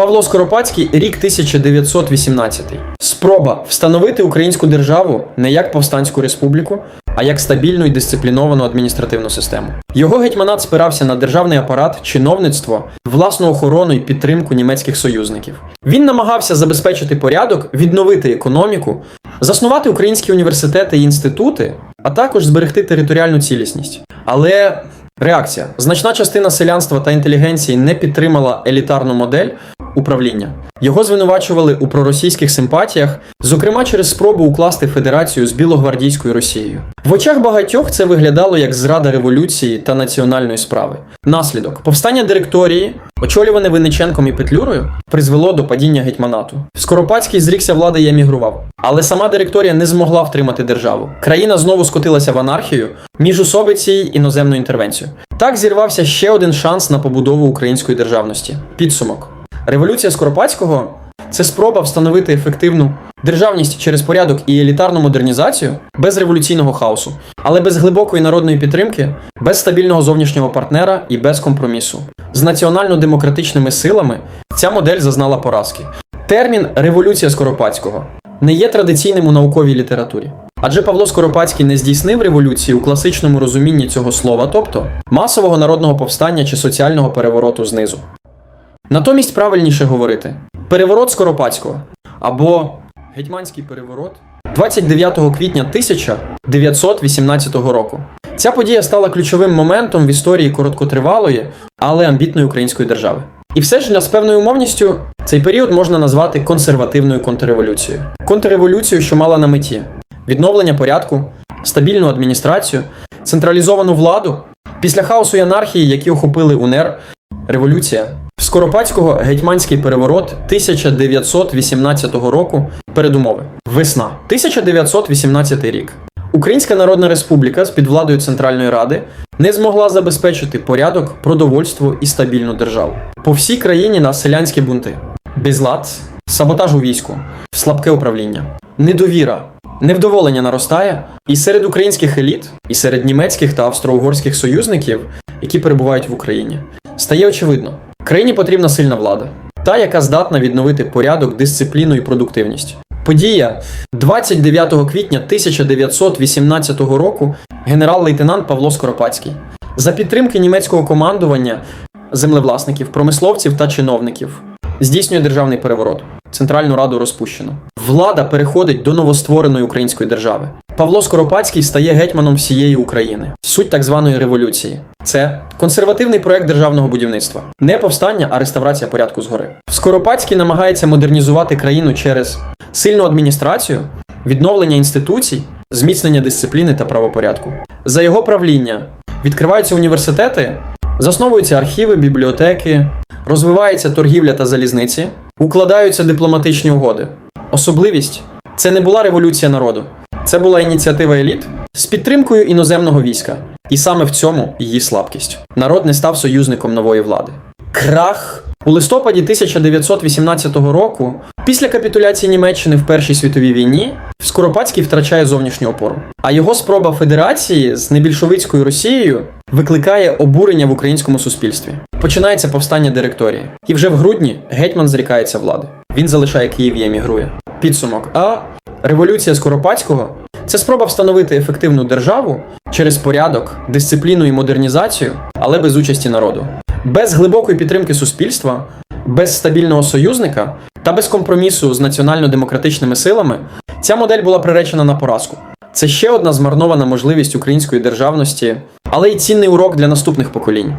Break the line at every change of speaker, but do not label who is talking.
Павло Скоропадський, рік 1918. Спроба встановити українську державу не як повстанську республіку, а як стабільну і дисципліновану адміністративну систему. Його гетьманат спирався на державний апарат, чиновництво, власну охорону і підтримку німецьких союзників. Він намагався забезпечити порядок, відновити економіку, заснувати українські університети і інститути, а також зберегти територіальну цілісність. Але реакція: значна частина селянства та інтелігенції не підтримала елітарну модель управління. Його звинувачували у проросійських симпатіях, зокрема через спробу укласти федерацію з білогвардійською Росією. В очах багатьох це виглядало як зрада революції та національної справи. Наслідок повстання директорії, очолюване Винниченком і Петлюрою, призвело до падіння гетьманату. Скоропадський зрікся влади і емігрував, але сама директорія не змогла втримати державу. Країна знову скотилася в анархію, міжусобиці й іноземну інтервенцію. Так зірвався ще один шанс на побудову української державності. Підсумок. Революція Скоропадського це спроба встановити ефективну державність через порядок і елітарну модернізацію без революційного хаосу, але без глибокої народної підтримки, без стабільного зовнішнього партнера і без компромісу. З національно-демократичними силами ця модель зазнала поразки. Термін революція Скоропадського не є традиційним у науковій літературі. Адже Павло Скоропадський не здійснив революції у класичному розумінні цього слова, тобто масового народного повстання чи соціального перевороту знизу. Натомість правильніше говорити переворот Скоропадського або гетьманський переворот 29 квітня 1918 року. Ця подія стала ключовим моментом в історії короткотривалої, але амбітної української держави. І все ж для з певною умовністю цей період можна назвати консервативною контрреволюцією. Контрреволюцією, що мала на меті відновлення порядку, стабільну адміністрацію, централізовану владу. Після хаосу і анархії, які охопили УНР, революція. Скоропадського гетьманський переворот 1918 року передумови. Весна 1918 рік. Українська Народна Республіка з під владою Центральної Ради не змогла забезпечити порядок, продовольство і стабільну державу. По всій країні на селянські бунти, безлад, саботаж у війську, слабке управління, недовіра, невдоволення наростає і серед українських еліт, і серед німецьких та австро-угорських союзників, які перебувають в Україні. Стає очевидно, країні потрібна сильна влада, та, яка здатна відновити порядок, дисципліну і продуктивність. Подія 29 квітня 1918 року генерал-лейтенант Павло Скоропадський за підтримки німецького командування, землевласників, промисловців та чиновників здійснює державний переворот. Центральну раду розпущено. Влада переходить до новоствореної української держави. Павло Скоропадський стає гетьманом всієї України. Суть так званої революції. Це консервативний проект державного будівництва, не повстання, а реставрація порядку згори. Скоропадський намагається модернізувати країну через сильну адміністрацію, відновлення інституцій, зміцнення дисципліни та правопорядку. За його правління відкриваються університети, засновуються архіви, бібліотеки, розвивається торгівля та залізниці, укладаються дипломатичні угоди. Особливість це не була революція народу, це була ініціатива еліт з підтримкою іноземного війська. І саме в цьому її слабкість. Народ не став союзником нової влади. Крах у листопаді 1918 року, після капітуляції Німеччини в Першій світовій війні, Скоропадський втрачає зовнішню опору. А його спроба федерації з небільшовицькою Росією викликає обурення в українському суспільстві. Починається повстання директорії. І вже в грудні гетьман зрікається влади. Він залишає Київ і емігрує. Підсумок. А революція Скоропадського це спроба встановити ефективну державу через порядок, дисципліну і модернізацію, але без участі народу. Без глибокої підтримки суспільства, без стабільного союзника та без компромісу з національно-демократичними силами ця модель була приречена на поразку. Це ще одна змарнована можливість української державності, але й цінний урок для наступних поколінь.